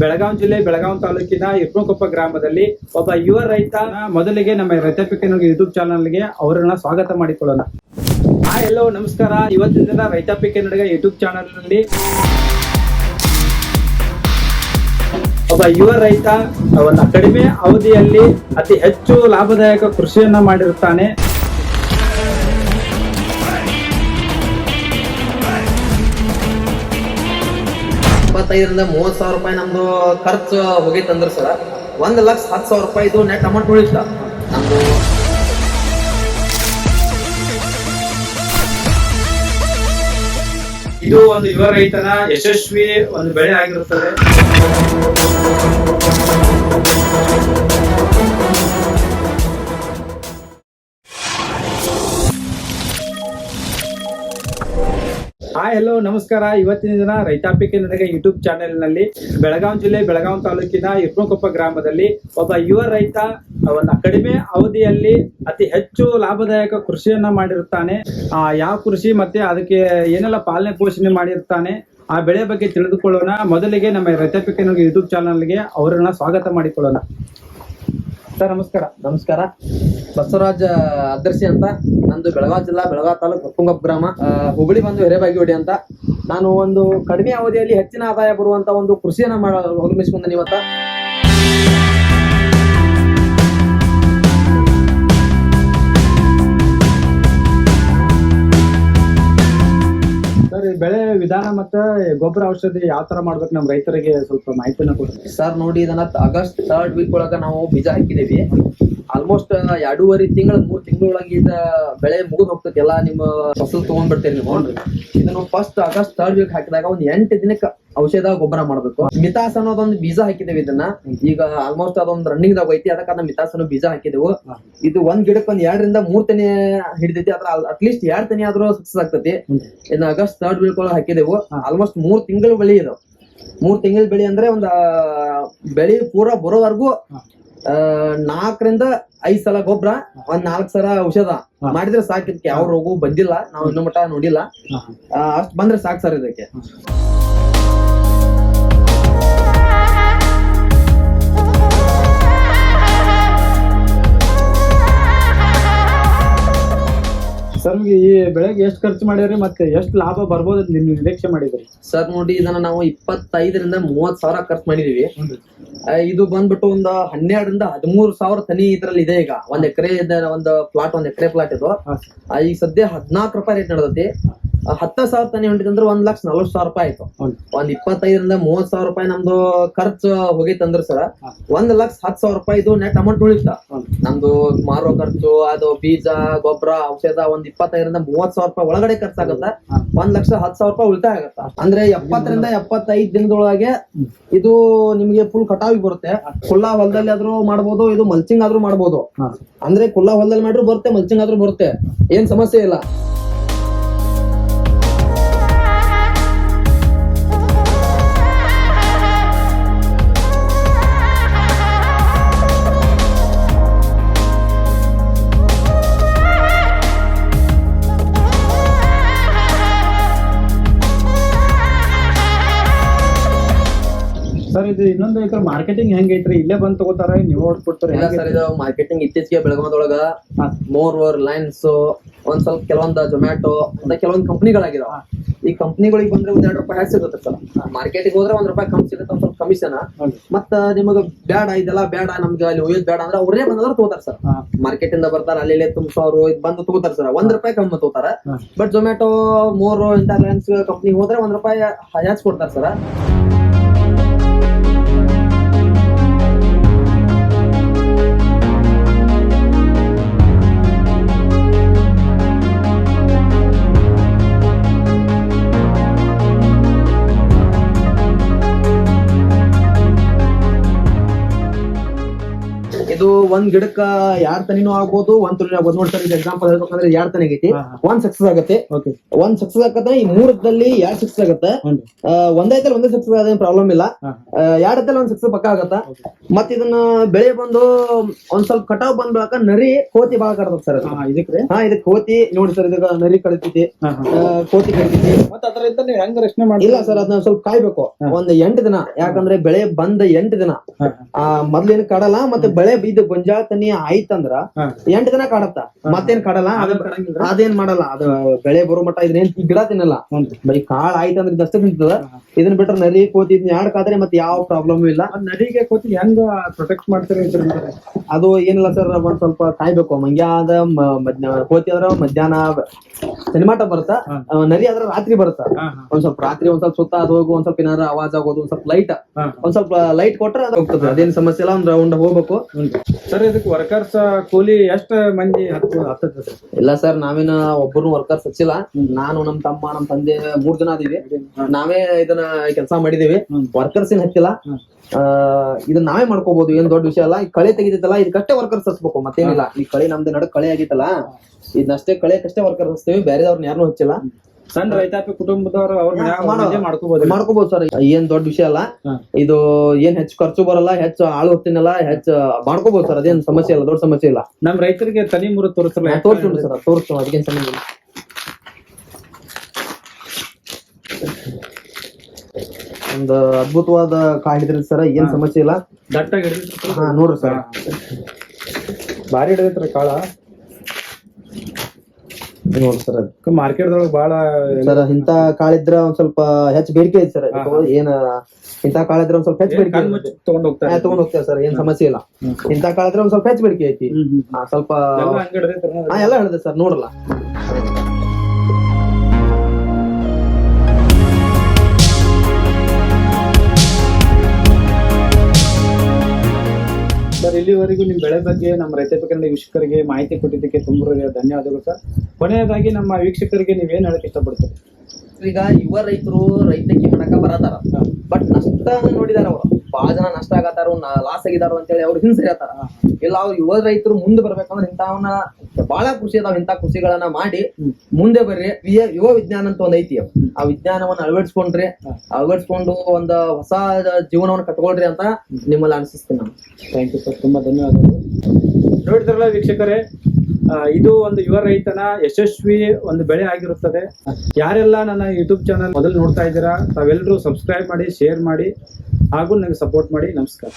ಬೆಳಗಾವಿ ಜಿಲ್ಲೆ ಬೆಳಗಾವಿ ತಾಲೂಕಿನ ಇರ್ಮಕೊಪ್ಪ ಗ್ರಾಮದಲ್ಲಿ ಒಬ್ಬ ಯುವ ರೈತ ಮೊದಲಿಗೆ ನಮ್ಮ ರೈತಾಪಿ ಯೂಟ್ಯೂಬ್ ಚಾನಲ್ಗೆ ಅವರನ್ನ ಸ್ವಾಗತ ಮಾಡಿಕೊಳ್ಳೋಣ. ಹಾ, ಎಲ್ಲೋ ನಮಸ್ಕಾರ. ಇವತ್ತಿನ ದಿನ ರೈತಾಪಿ ಕನ್ನಡ ಯೂಟ್ಯೂಬ್ ಚಾನಲ್ನಲ್ಲಿ ಒಬ್ಬ ಯುವ ರೈತ ಅವನ ಕಡಿಮೆ ಅವಧಿಯಲ್ಲಿ ಅತಿ ಹೆಚ್ಚು ಲಾಭದಾಯಕ ಕೃಷಿಯನ್ನ ಮಾಡಿರುತ್ತಾನೆ. ಇಪ್ಪತ್ತೈದರಿಂದ ಮೂವತ್ತು ಸಾವಿರ ರೂಪಾಯಿ ನಮ್ದು ಖರ್ಚು ಹೋಗೈತಂದ್ರೆ ಸರ್. ಒಂದು ಲಕ್ಷ ಹತ್ತು ಸಾವಿರ ರೂಪಾಯಿದು ನೆಟ್ ಅಮೌಂಟ್ ಉಳಿತ. ನಮ್ದು ಇದು ಒಂದು ಯುವ ರೈತನ ಯಶಸ್ವಿ ಒಂದು ಬೆಳೆ ಆಗಿರುತ್ತದೆ. ಹಲೋ ನಮಸ್ಕಾರ. ಇವತ್ತಿನ ದಿನ ರೈತಾಪಿ ನನಗೆ ಯೂಟ್ಯೂಬ್ ಚಾನೆಲ್ನಲ್ಲಿ ಬೆಳಗಾವಿ ಜಿಲ್ಲೆ, ಬೆಳಗಾವಿ ತಾಲೂಕಿನ ಇರ್ಮಕೊಪ್ಪ ಗ್ರಾಮದಲ್ಲಿ ಒಬ್ಬ ಯುವ ರೈತ ಅವನ ಕಡಿಮೆ ಅವಧಿಯಲ್ಲಿ ಅತಿ ಹೆಚ್ಚು ಲಾಭದಾಯಕ ಕೃಷಿಯನ್ನ ಮಾಡಿರುತ್ತಾನೆ. ಆ, ಯಾವ ಕೃಷಿ ಮತ್ತೆ ಅದಕ್ಕೆ ಏನೆಲ್ಲ ಪಾಲನೆ ಪೋಷಣೆ ಮಾಡಿರ್ತಾನೆ, ಆ ಬೆಳೆ ಬಗ್ಗೆ ತಿಳಿದುಕೊಳ್ಳೋಣ. ಮೊದಲಿಗೆ ನಮ್ಮ ರೈತಾಪಿ ಕೇಂದ್ರ ಯೂಟ್ಯೂಬ್ ಚಾನಲ್ಗೆ ಅವರನ್ನ ಸ್ವಾಗತ ಮಾಡಿಕೊಳ್ಳೋಣ. ಸರ್ ನಮಸ್ಕಾರ. ನಮಸ್ಕಾರ. ಬಸವರಾಜ ಅದರ್ಸಿ ಅಂತ. ನಂದು ಬೆಳಗಾವಿ ಜಿಲ್ಲಾ, ಬೆಳಗಾವಿ ತಾಲೂಕು ಕಪ್ಪುಂಗಪ್ಪ ಗ್ರಾಮ. ಹುಬ್ಬಳ್ಳಿ ಬಂದು ಹಿರೇಬಾಗಿವಡಿ ಅಂತ. ನಾನು ಒಂದು ಕಡಿಮೆ ಅವಧಿಯಲ್ಲಿ ಹೆಚ್ಚಿನ ಆದಾಯ ಬರುವಂತ ಒಂದು ಕೃಷಿಯನ್ನ ಮಾಡ ಅವಲಂಬಿಸಿಕೊಂಡೇನೆ ಇವತ್ತ. ಬೆಳೆ ವಿಧಾನ ಮತ್ತೆ ಗೊಬ್ಬರ ಔಷಧಿ ಯಾವ ತರ ಮಾಡ್ಬೇಕು ನಮ್ ರೈತರಿಗೆ ಸ್ವಲ್ಪ ಮಾಹಿತಿನ ಕೊಡ್ತೀವಿ ಸರ್, ನೋಡಿ ಇದನ್ನ ಆಗಸ್ಟ್ ಥರ್ಡ್ ವೀಕ್ ಒಳಗ ನಾವು ಬೀಜ ಹಾಕಿದೇವಿ ಆಲ್ಮೋಸ್ಟ್ ಎರಡೂವರೆ ತಿಂಗಳ ಮೂರ್ ತಿಂಗಳೊಳಗೆ ಇದ ಬೆಳೆ ಮುಗಿದ್ ಹೋಗ್ತೈತಿ. ಎಲ್ಲಾ ನಿಮ್ಮ ಫಸಲ್ ತಗೊಂಡ್ಬಿಡ್ತೀರಿ ನೀವು. ಇದನ್ನು ಫಸ್ಟ್ ಆಗಸ್ಟ್ ಥರ್ಡ್ ವೀಕ್ ಹಾಕಿದಾಗ ಒಂದ್ ಎಂಟು ದಿನಕ್ಕೆ ಔಷಧ ಗೊಬ್ಬರ ಮಾಡ್ಬೇಕು. ಮಿತಾಸ್ ಅನ್ನೋದೊಂದು ಬೀಜ ಹಾಕಿದೇವೆ ಇದನ್ನ. ಈಗ ಆಲ್ಮೋಸ್ಟ್ ಅದೊಂದು ರನ್ನಿಂಗ್ ದಾಗ ಐತಿ ಅದಕ್ಕ ನಾವು ಮಿತಾಸ್ ಅನ್ನೋ ಬೀಜ ಹಾಕಿದೆವು. ಇದು ಒಂದ್ ಗಿಡಕ್ಕೆ ಒಂದ್ ಎರಡರಿಂದ ಮೂರ್ ತನಿ ಹಿಡಿದೈತಿ. ಅದ್ರ ಅಟ್ಲೀಸ್ಟ್ ಎರಡ್ ತನಿ ಆದ್ರೂ ಸಕ್ಸಸ್ ಆಗ್ತೈತಿ. ಇನ್ನ ಆಗಸ್ಟ್ ಥರ್ಡ್ ವೀಕ್ ಒಳಗೆ ಹಾಕಿದೆವು. ಆಲ್ಮೋಸ್ಟ್ ಮೂರ್ ತಿಂಗಳ ಬೆಳೆ ಇದು ಮೂರ್ ತಿಂಗಳ ಬೆಳೆ ಅಂದ್ರೆ ಒಂದ್ ಬೆಳೆ ಪೂರ ಬರೋವರೆಗೂ ನಾಲ್ಕರಿಂದ ಐದ್ ಸಲ ಗೊಬ್ಬರ ಒಂದ್ ನಾಲ್ಕ್ ಸಲ ಔಷಧ. ಮಾಡಿದ್ರೆ ಸಾಕು ಇದಕ್ಕೆ. ಯಾವ ರೋಗವು ಬಂದಿಲ್ಲ. ನಾವು ಇನ್ನೂ ಮಟ್ಟ ನೋಡಿಲ್ಲ. ಅಷ್ಟ್ ಬಂದ್ರೆ ಸಾಕು ಸರ್ ಇದಕ್ಕೆ. ಸರ್ ಈ ಬೆಳೆಗೆ ಎಷ್ಟು ಖರ್ಚು ಮಾಡಿದ್ರಿ ಮತ್ತೆ ಎಷ್ಟು ಲಾಭ ಬರ್ಬೋದು ಅಂತ ನೀವು ನಿರೀಕ್ಷೆ ಮಾಡಿದ್ರಿ? ಸರ್ ನೋಡಿ ಇದನ್ನ ನಾವು ಇಪ್ಪತ್ತೈದರಿಂದ ಮೂವತ್ ಸಾವಿರ ಖರ್ಚು ಮಾಡಿದೀವಿ. ಆ, ಇದು ಬಂದ್ಬಿಟ್ಟು ಒಂದು ಹನ್ನೆರಡರಿಂದ ಹದಿಮೂರು ಸಾವಿರ ತನಿ ಇದ್ರಲ್ಲಿ ಇದೆ ಈಗ. ಒಂದ್ ಎಕರೆ ಒಂದು ಪ್ಲಾಟ್ ಒಂದ್ ಎಕರೆ ಪ್ಲಾಟ್ ಇದು. ಹಾ, ಆ, ಈಗ ಸದ್ಯ ಹದಿನಾಲ್ಕು ರೂಪಾಯಿ ರೇಟ್ ನಡೆದೈತಿ. ಹತ್ತ ಸಾವಿರ ತನಿ ಹೊಂಟಿದಂದ್ರೆ ಒಂದ್ ಲಕ್ಷ ನಲ್ವತ್ ಸಾವಿರ ರೂಪಾಯಿ ಆಯ್ತು. ಒಂದ್ ಇಪ್ಪತ್ತೈದರಿಂದ ಮೂವತ್ ಸಾವಿರ ರೂಪಾಯಿ ನಮ್ದು ಖರ್ಚು ಹೋಗಿತ್ತಂದ್ರ ಸರ್. ಒಂದ್ ಲಕ್ಷ ಹತ್ತು ಸಾವಿರ ರೂಪಾಯಿ ಇದು ನೆಟ್ ಅಮೌಂಟ್ ಉಳಿತ. ನಮ್ದು ಮಾರೋ ಖರ್ಚು ಅದು ಬೀಜ ಗೊಬ್ಬರ ಔಷಧ ಒಂದ್ ಇಪ್ಪತ್ತೈದರಿಂದ ಮೂವತ್ ಸಾವಿರ ರೂಪಾಯಿ ಒಳಗಡೆ ಖರ್ಚಾಗತ್ತ. ಒಂದ್ ಲಕ್ಷ ಹತ್ತು ಸಾವಿರ ರೂಪಾಯಿ ಉಳಿತಾಯ ಆಗತ್ತ. ಅಂದ್ರೆ ಎಪ್ಪತ್ತರಿಂದ ಎಪ್ಪತ್ತೈದು ದಿನದೊಳಗೆ ಇದು ನಿಮ್ಗೆ ಫುಲ್ ಕಟಾವಿಗೆ ಬರುತ್ತೆ. ಕುಲ್ಲಾ ಹೊಲದಲ್ಲಿ ಆದ್ರೂ ಮಾಡ್ಬೋದು ಇದು ಮಲ್ಚಿಂಗ್ ಆದ್ರೂ ಮಾಡ್ಬೋದು. ಅಂದ್ರೆ ಕುಲ್ಲಾ ಹೊಲದಲ್ಲಿ ಮಾಡ್ರು ಬರುತ್ತೆ ಮಲ್ಚಿಂಗ್ ಆದ್ರೂ ಬರುತ್ತೆ. ಏನ್ ಸಮಸ್ಯೆ ಇಲ್ಲ. ಇದು ಇನ್ನೊಂದು ಐತ್ರ ಮಾರ್ಕೆಟಿಂಗ್ ಹೆಂಗೈತ್ರಿ ಇಲ್ಲೇ ಬಂದ್ ತಗೋತಾರ ನೀವು ಹೊಡ್ಕೊಡ್ತಾರ ಇಲ್ಲ ಸರ್ ಇದು ಮಾರ್ಕೆಟಿಂಗ್ ಇತ್ತೀಚೆಗೆ ಬೆಳಗಾವದೊಳಗ ಮೋರ್ ಲೈನ್ಸ್ ಒಂದ್ ಸ್ವಲ್ಪ ಕೆಲವೊಂದ್ ಜೊಮ್ಯಾಟೊ ಅಂತ ಕೆಲವೊಂದ್ ಕಂಪ್ನಿಗಳಾಗಿದಾವ ಈ ಕಂಪ್ನಿಗಳಿಗೆ ಬಂದ್ರೆ ಒಂದ್ ಎರಡು ರೂಪಾಯಿ ಹೆಚ್ಚು ಸಿಗುತ್ತೆ ಸರ್. ಮಾರ್ಕೆಟಿಗೆ ಹೋದ್ರೆ ಒಂದ್ ರೂಪಾಯಿ ಕಮ್ಮಿ ಸಿಗುತ್ತೆ ಒಂದ್ ಸ್ವಲ್ಪ ಕಮಿಷನ್ ಮತ್ತ ನಿಮಗ ಬ್ಯಾಡ ಇದೆಲ್ಲ ಬ್ಯಾಡ ನಮ್ಗೆ ಅಲ್ಲಿ ಒಯ್ಯೋದ್ ಬೇಡ ಅಂದ್ರೆ ಅವ್ರೇ ಬಂದ್ರೆ ತಗೋತಾರ ಸರ್. ಮಾರ್ಕೆಟ್ ಇಂದ ಬರ್ತಾರ ಅಲ್ಲಿ ತುಂಬಿಸೋರು ಇದ್ ಬಂದು ತಗೋತಾರ ಸರ್. ಒಂದ್ ರೂಪಾಯಿ ಕಮ್ಮಿ ತಗೋತಾರ. ಬಟ್ ಜೊಮ್ಯಾಟೊ ಮೋರ್ ಇಂತ ಲೈನ್ಸ್ ಕಂಪ್ನಿ ಹೋದ್ರೆ ಒಂದ್ ರೂಪಾಯಿ ಹೆಚ್ಚು ಕೊಡ್ತಾರ ಸರ್. ಇದು ಒಂದ್ ಗಿಡಕ್ಕ ಎರಡ್ ತನಿನೂ ಆಗ್ಬೋದು ಒಂದ್ ತುನಿ ಆಗ್ಬೋದು. ನೋಡ್ತಾರೆ ಇದು ಎಕ್ಸಾಂಪಲ್ ಹೇಳ್ಬೇಕಂದ್ರೆ ಎರಡ್ ತನಿ ಐತಿ. ಒಂದ್ ಸಕ್ಸಸ್ ಆಗತ್ತೆ. ಒಂದ್ ಸಕ್ಸಸ್ ಆಗತ್ತೆ ಈ ಮೂರದಲ್ಲಿ ಯಾರ್ ಸಕ್ಸಸ್ ಆಗತ್ತೆ? ಒಂದೈತಲ್ಲಿ ಒಂದೇ ಸಕ್ಸಸ್ ಅದೇನ್ ಪ್ರಾಬ್ಲಮ್ ಇಲ್ಲ. ಯಾರ ಎರಡತ್ತಲ್ಲಿ ಒಂದ್ ಸಕ್ಸಸ್ ಪಕ್ಕ ಆಗತ್ತ? ಮತ್ ಇದನ್ನ ಬೆಳೆ ಬಂದು ಒಂದ್ ಸ್ವಲ್ಪ ಕಟಾವ್ ಬಂದ್ ಬಳಕ ನರಿ ಕೋತಿ ಬಾಳ ಕಡ್ತದ ಸರ್ ಹಾ ಇದಕ್ ಕೋತಿ. ನೋಡಿ ಸರ್ ಇದಕ್ಕ ನರಿ ಹಾ ಕೋತಿ ಕಳಿತೈತಿ ಮತ್ತೆ ಅದರಿಂದ ನೀವು ಹೆಂಗ ರಕ್ಷಣೆ ಮಾಡಿ ಇಲ್ಲ ಸರ್ ಅದನ್ನ ಸ್ವಲ್ಪ ಕಾಯ್ಬೇಕು. ಒಂದ್ ಎಂಟು ದಿನ. ಯಾಕಂದ್ರೆ ಬೆಳೆ ಬಂದ ಎಂಟು ದಿನ. ಆ ಮೊದ್ಲೇನ್ ಕಡಲ್ಲ ಮತ್ತೆ ಬೆಳೆ ಇದು ಗೊಂಜಾಳ ತನಿ ಆಯ್ತಂದ್ರ ಎಂಟ್ ದಿನ ಕಾಡತ್ತ. ಮತ್ತೇನ್ ಕಾಡಲ್ಲ? ಅದೇನ್ ಮಾಡಲ್ಲ. ಅದು ಬೆಳೆ ಬರೋ ಮಟ್ಟ ಇದನ್ನೇನ್ ಏನ್ ಗಿಡ ತಿನ್ನಲ್ಲ. ಬರೀ ಕಾಳ್ ಆಯ್ತಂದ್ರ ಇದಷ್ಟೇ ತಿಂತದ. ಇದನ್ ಬಿಟ್ರೆ ನರಿ ಕೋತಿ ಇದನ್ನ ಯಾಡ್ ಕಾದ್ರೆ ಮತ್ತೆ ಯಾವ ಪ್ರಾಬ್ಲಮ್ ಇಲ್ಲ. ನದಿಗೆ ಕೋತಿ ಹೆಂಗ ಪ್ರೊಟೆಕ್ಟ್ ಮಾಡ್ತೀರಿ ಅದು ಏನಿಲ್ಲ ಸರ್ ಒಂದ್ ಸ್ವಲ್ಪ ಕಾಯ್ಬೇಕು. ಮಂಗ್ಯಾದ ಅದ ಕೋತಿ ಅಂದ್ರ ಮಧ್ಯಾಹ್ನ ಸಿನಿಮಾಟ ಬರುತ್ತ? ನರಿ ಆದ್ರ ರಾತ್ರಿ ಬರುತ್ತ? ಒಂದ್ ಸ್ವಲ್ಪ ರಾತ್ರಿ ಒಂದ್ ಸ್ವಲ್ಪ ಸುತ್ತ ಅದು ಹೋಗು ಒಂದ್ ಸ್ವಲ್ಪ ಏನಾರ ಆವಾಜ್ ಆಗೋದು ಒಂದ್ ಸ್ವಲ್ಪ ಲೈಟ್ ಒಂದ್ ಸ್ವಲ್ಪ ಲೈಟ್ ಕೊಟ್ರೆ ಅದು ಹೋಗ್ತದೆ. ಅದೇನ್ ಸಮಸ್ಯೆ ಇಲ್ಲ ಒಂದ್ ರೌಂಡ್ ಹೋಗ್ಬೇಕು. ಸರ್ ಇದಕ್ಕೆ ವರ್ಕರ್ಸ್ ಕೂಲಿ ಎಷ್ಟ ಮಂದಿ ಹತ್ತು ಹತ್ತದ ಸರ್? ಇಲ್ಲ ಸರ್ ನಾವೇನ ಒಬ್ಬರು ವರ್ಕರ್ಸ್ ಹಚ್ಚಿಲ್ಲ. ನಾನು ನಮ್ ತಮ್ಮ ನಮ್ ತಂದೆ ಮೂರ್ ಜನ ಅದೀವಿ. ನಾವೇ ಇದನ್ನ ಕೆಲಸ ಮಾಡಿದೀವಿ. ವರ್ಕರ್ಸ್ ಏನ್ ಹಚ್ಚಿಲ್ಲ. ಇದನ್ನ ನಾವೇ ಮಾಡ್ಕೋಬಹುದು ಏನ್ ದೊಡ್ಡ ವಿಷಯ ಅಲ್ಲ. ಈ ಕಳೆ ತೆಗಿತೈತಲ್ಲ ಇದಕ್ಕಷ್ಟೇ ವರ್ಕರ್ಸ್ ಹಚ್ಬೇಕು. ಮತ್ತೇನಿಲ್ಲ. ಈ ಕಳೆ ನಮ್ದು ನಡಕ್ ಕಳೆ ಆಗಿತ್ತಲ್ಲ ಇದನ್ನಷ್ಟೇ ಕಳೆಕಷ್ಟೇ ವರ್ಕರ್ಸ್ ಹಚ್ತೇವೆ. ಬೇರೆದವ್ರನ್ನ ಯಾರನ್ನೂ ಹಚ್ಚಿಲ್ಲ. ಸಣ್ಣ ರೈತಾಪಿ ಕುಟುಂಬದವರು ಅವ್ರ ಮಾಡ್ಕೋಬಹುದು ಮಾಡ್ಕೋಬಹುದು ಸರ್. ಏನ್ ದೊಡ್ಡ ವಿಷಯ ಅಲ್ಲ. ಇದು ಏನ್ ಹೆಚ್ಚು ಖರ್ಚು ಬರಲ್ಲ ಹೆಚ್ಚು ಆಳು ಹೊತ್ತಿನಲ್ಲ ಹೆಚ್ಚು ಮಾಡ್ಕೋಬಹುದು ಸರ್. ಅದೇನ್ ಸಮಸ್ಯೆ ಇಲ್ಲ ದೊಡ್ಡ ಸಮಸ್ಯೆ ಇಲ್ಲ. ನಮ್ ರೈತರಿಗೆ ತನಿ ಮುರು ತೋರಿಸಲ್ಲ ತೋರಿಸ್ಕೊಂಡು ಸರ್. ತೋರಿಸ್ತು ಅದಕ್ಕೇನ್ ಸಮಯ ಇಲ್ಲ ಒಂದು ಅದ್ಭುತವಾದ ಕಾಯಿ ಹಿಡಿದ್ರಿ ಸರ್. ಏನ್ ಸಮಸ್ಯೆ ಇಲ್ಲ. ದಟ್ಟಾಗಿ ನೋಡ್ರಿ ಸರ್. ಭಾರಿ ಹಿಡಿದೈತ್ರಿ ಕಾಳ. ನೋಡ್ರಿ ಸರ್ ಅದಕ್ಕೆ ಮಾರ್ಕೆಟ್ ಬಹಳ ಸರ್ ಇಂತ ಕಾಳಿದ್ರ ಒಂದ್ ಸ್ವಲ್ಪ ಹೆಚ್ಚು ಬೇಡಿಕೆ ಐತಿ ಸರ್. ಏನ ಇಂತ ಕಾಳಿದ್ರ ಒಂದ್ ಸ್ವಲ್ಪ ಹೆಚ್ಚು ಬೇಡಿಕೆ ತಗೊಂಡ ತಗೊಂಡ್ ಹೋಗ್ತಾರೆ. ತಗೊಂಡ್ ಹೋಗ್ತೇವೆ ಸರ್. ಏನ್ ಸಮಸ್ಯೆ ಇಲ್ಲ. ಇಂತ ಕಾಳಿದ್ರ ಒಂದ್ ಸ್ವಲ್ಪ ಹೆಚ್ಚು ಬೇಡಿಕೆ ಐತಿ. ಹ್ಮ್ ಹ್ಮ್ ಆ, ಸ್ವಲ್ಪ ಎಲ್ಲ ಹಂಗ್ ಹಾ ಎಲ್ಲ ಹೇಳಿದೆ ಸರ್. ನೋಡಲ್ಲ ಇಲ್ಲಿವರೆಗೂ ನಿಮ್ ಬೆಳೆ ಬಗ್ಗೆ ನಮ್ಮ ರೈತ ಕನ್ನಡ ವೀಕ್ಷಕರಿಗೆ ಮಾಹಿತಿ ಕೊಟ್ಟಿದ್ದಕ್ಕೆ ತುಂಬ ಧನ್ಯವಾದಗಳು ಸರ್. ಕೊನೆಯದಾಗಿ ನಮ್ಮ ವೀಕ್ಷಕರಿಗೆ ನೀವೇನ್ ಹೇಳಕ್ ಇಷ್ಟಪಡ್ತೀರಿ? ಈಗ ಯುವ ರೈತರು ರೈತಕ್ಕೆ ಮಾಡಕ ಬರತಾರ. ಬಟ್ ನಷ್ಟ ನೋಡಿದಾರ ಅವ್ರು. ಬಹಳ ಜನ ನಷ್ಟ ಆಗತ್ತಾರ ಲಾಸ್ ಆಗಿದಾರ ಅಂತೇಳಿ ಅವ್ರು ಹಿಂಸರಿಯತ್ತಾರ ಇಲ್ಲ ಅವ್ರು ಯುವ ರೈತರು ಮುಂದೆ ಬರ್ಬೇಕಂದ್ರೆ ಇಂಥವನ್ನ ಬಹಳ ಖುಷಿ ಅದಾವ ಇಂಥ ಖುಷಿಗಳನ್ನ ಮಾಡಿ ಮುಂದೆ ಬರ್ರಿ. ಯುವ ವಿಜ್ಞಾನ ಅಂತ ಒಂದ್ ಐತಿ ಆ ವಿಜ್ಞಾನವನ್ನ ಅಳವಡಿಸ್ಕೊಂಡ್ರಿ. ಅಳವಡಿಸ್ಕೊಂಡು ಒಂದ್ ಹೊಸ ಜೀವನವನ್ನ ಕಟ್ಕೊಳ್ರಿ ಅಂತ ನಿಮ್ಮಲ್ಲಿ ಅನಿಸ್ತೀನಿ ನಾನು. ಥ್ಯಾಂಕ್ ಯು ಸರ್ ತುಂಬಾ ಧನ್ಯವಾದಗಳು. ನೋಡಿದ್ರಲ್ಲ ವೀಕ್ಷಕರೇ ಇದು ಒಂದು ಯುವ ರೈತನ ಯಶಸ್ವಿ ಒಂದು ಬೆಳೆ ಆಗಿರುತ್ತದೆ. ಯಾರೆಲ್ಲ ನನ್ನ ಯೂಟ್ಯೂಬ್ ಚಾನಲ್ ಮೊದಲು ನೋಡ್ತಾ ಇದ್ದೀರಾ ತಾವೆಲ್ಲರೂ ಸಬ್ಸ್ಕ್ರೈಬ್ ಮಾಡಿ ಶೇರ್ ಮಾಡಿ. ಹಾಗೂ ನನಗೆ ಸಪೋರ್ಟ್ ಮಾಡಿ. ನಮಸ್ಕಾರ.